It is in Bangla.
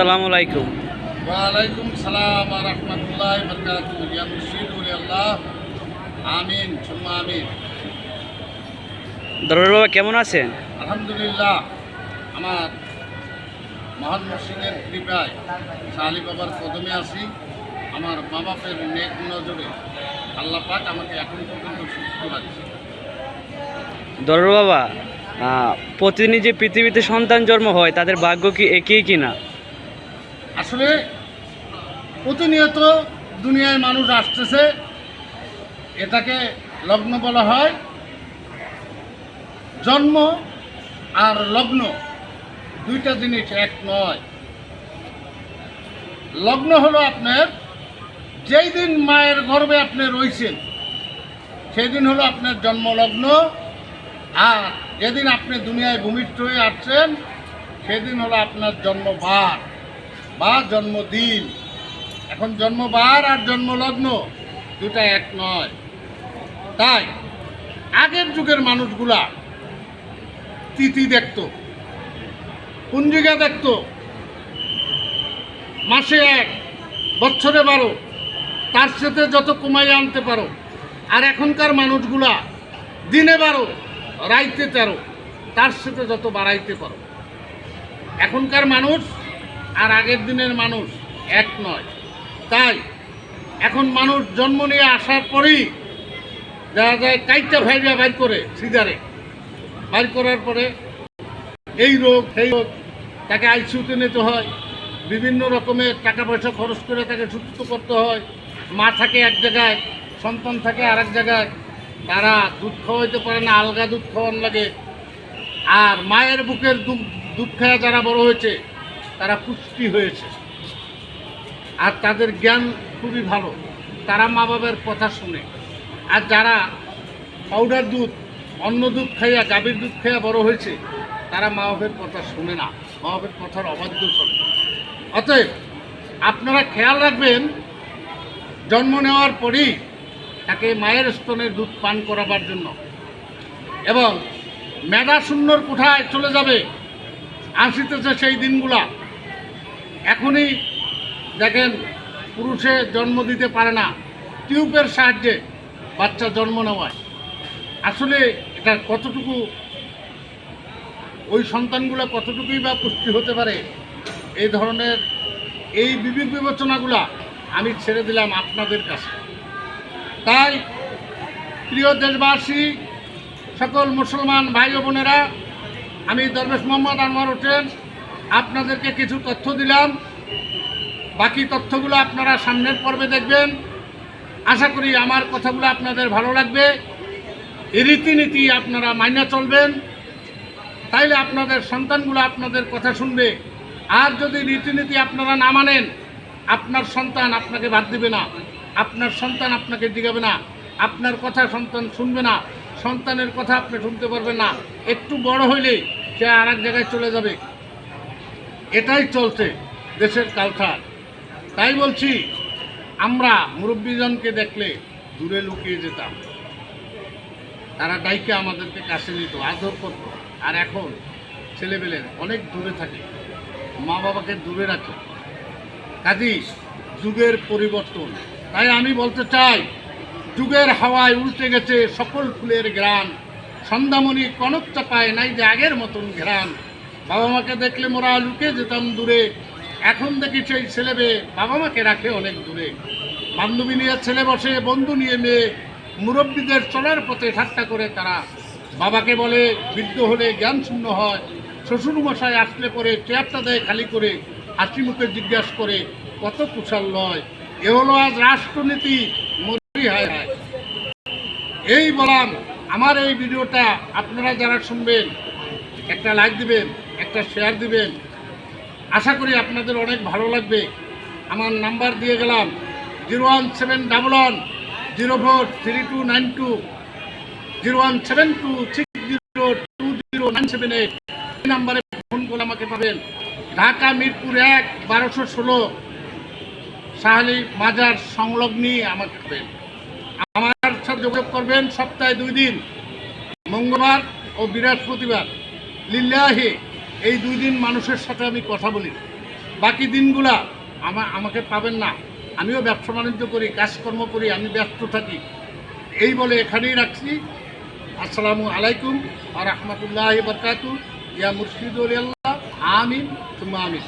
আসসালামু আলাইকুম। ওয়ালাইকুম সালাম রহমতুল্লাহ আমিন আমিন। দরবার বাবা কেমন আছেন? আলহামদুলিল্লাহ আমার মহান মুর্শিদের কৃপায় শালি বাবার কদমে আছি। আমার মা বাপের নেক নজরে আল্লাহ পাক আমাকে এখন পর্যন্ত সুস্থ রাখছে। দরবার বাবা প্রতিদিনই যে পৃথিবীতে সন্তান জন্ম হয় তাদের ভাগ্য কি একই কিনা? আসলে প্রতিনিয়ত দুনিয়ায় মানুষ আসতেছে, এটাকে লগ্ন বলা হয়। জন্ম আর লগ্ন দুইটা জিনিস এক নয়। লগ্ন হলো আপনার, যেই দিন মায়ের গর্ভে আপনি রয়েছেন, সেই দিন হলো আপনার জন্মলগ্ন। আর যেদিন আপনি দুনিয়ায় ভূমিষ্ঠ হয়ে আসছেন, সেদিন হলো আপনার জন্মবার। বা জন্মদিন। এখন জন্মবার আর জন্মলগ্ন দুটা এক নয়। তাই আগের যুগের মানুষগুলা তিথি দেখতো, পুঞ্জিকা দেখতো। মাসে এক, বছরে বারো, তার সাথে যত কমাই আনতে পারো। আর এখনকার মানুষগুলা দিনে বারো, রাইতে তেরো, তার সাথে যত বাড়াইতে পারো। এখনকার মানুষ আর আগের দিনের মানুষ এক নয়। তাই এখন মানুষ জন্ম নিয়ে আসার পরেই দেখা যায় কাইটা ভাইরা বাইর করে সিজারে। বাইর করার পরে এই রোগ, সেই রোগ, তাকে আইসিউতে নিতে হয়। বিভিন্ন রকমের টাকা পয়সা খরচ করে তাকে সুস্থ করতে হয়। মা থাকে এক জায়গায়, সন্তান থাকে আর এক জায়গায়। তারা দুধ খাওয়াইতে পারে না, আলগা দুধ খাওয়ান লাগে। আর মায়ের বুকের দুধ দুধ খাওয়া যারা বড় হয়েছে তারা পুষ্টি হয়েছে। আর তাদের জ্ঞান খুবই ভালো। তারা মা বাবার কথা শুনে। আর যারা পাউডার দুধ অন্য দুধ খাইয়া, গাভীর দুধ খাইয়া বড় হয়েছে, তারা মা বাবের কথা শুনে না। মা বাবের কথার অবাধ্য চলে অতএব আপনারা খেয়াল রাখবেন, জন্ম নেওয়ার পরেই তাকে মায়ের স্তনের দুধ পান করাবার জন্য। এবং মেধা শূন্যর কোঠায় চলে যাবে। আসিতেছে সেই দিনগুলা। এখনই দেখেন পুরুষে জন্ম দিতে পারে না, টিউবের সাহায্যে বাচ্চা জন্ম নেওয়ায়। আসলে এটা কতটুকু, ওই সন্তানগুলো কতটুকুই বা পুষ্টি হতে পারে, এই ধরনের এই বিবেক বিবেচনাগুলা আমি ছেড়ে দিলাম আপনাদের কাছে। তাই প্রিয় দেশবাসী, সকল মুসলমান ভাই বোনেরা, আমি দরবেশ মোহাম্মদ আনোয়ার হোসেন আপনাদেরকে কিছু তথ্য দিলাম। বাকি তথ্যগুলো আপনারা সামনের পর্বে দেখবেন। আশা করি আমার কথাগুলো আপনাদের ভালো লাগবে। এই রীতিনীতি আপনারা মাইনা চলবেন। তাইলে আপনাদের সন্তানগুলো আপনাদের কথা শুনবে। আর যদি রীতিনীতি আপনারা না মানেন, আপনার সন্তান আপনাকে বাদ দিবে না। আপনার সন্তান আপনাকে জিগাবে না। আপনার কথা সন্তান শুনবে না। সন্তানের কথা আপনি শুনতে পারবেন না। একটু বড় হইলেই সে আর এক জায়গায় চলে যাবে। এটাই চলছে দেশের কালচার। তাই বলছি, আমরা মুরব্বীজনকে দেখলে দূরে লুকিয়ে যেতাম। তারা ডাইকে আমাদেরকে কাছে নিত, আদর করত। আর এখন ছেলেবেলের অনেক দূরে থাকে মা বাবাকে দূরে রাখে। কাজী যুগের পরিবর্তন। তাই আমি বলতে চাই, যুগের হাওয়ায় উল্টে গেছে সকল ফুলের গ্রাম সন্ধ্যামণি কনক চাপায় নাই যে আগের মতন ঘ্রাণ। বাবা মাকে দেখলে মোরা লুকে যেতাম দূরে। এখন দেখি সেই ছেলেবে বাবা মাকে রাখে অনেক দূরে। বান্ধবী নিয়ে ছেলে বসে, বন্ধু নিয়ে মেয়ে। মুরব্বীদের চলার পথে ঠাট্টা করে তারা। বাবাকে বলে, বৃদ্ধ হলে জ্ঞান শূন্য হয়। শ্বশুর মশাই আসলে পরে চেয়ারটা দেয় খালি করে, হাসি মুখে জিজ্ঞাসা করে, কত কুশাল নয় এ হলো আজ রাষ্ট্রনীতি মরি হায় হায়। এই বলাম, আমার এই ভিডিওটা আপনারা যারা শুনবেন, একটা লাইক দিবেন। একটা শেয়ার দিবেন। আশা করি আপনাদের অনেক ভালো লাগবে। আমার নাম্বার দিয়ে গেলাম zero one seven double one zero four three two nine two zero one seven two six zero two zero nine seven eight এই নাম্বারে ফোন করে আমাকে পাবেন। ঢাকা মিরপুর এক, বারোশো ষোলো। সাহালি মাজার সংলগ্নই আমাকে পাবেন। আমার সাথে যোগাযোগ করবেন সপ্তাহে দুই দিন। মঙ্গলবার ও বৃহস্পতিবার। লিল্লাহে। এই দুই দিন মানুষের সাথে আমি কথা বলি। বাকি দিনগুলা আমা, আমাকে পাবেন না। আমিও ব্যবসা বাণিজ্য করি, কাজকর্ম করি, আমি ব্যস্ত থাকি। এই বলে এখানেই রাখছি। আসসালামু আলাইকুম আর রহমতুল্লাহ বরকাতু ইয়া মুর্শিদুল আল্লাহ আমিন। তুমা আমিন।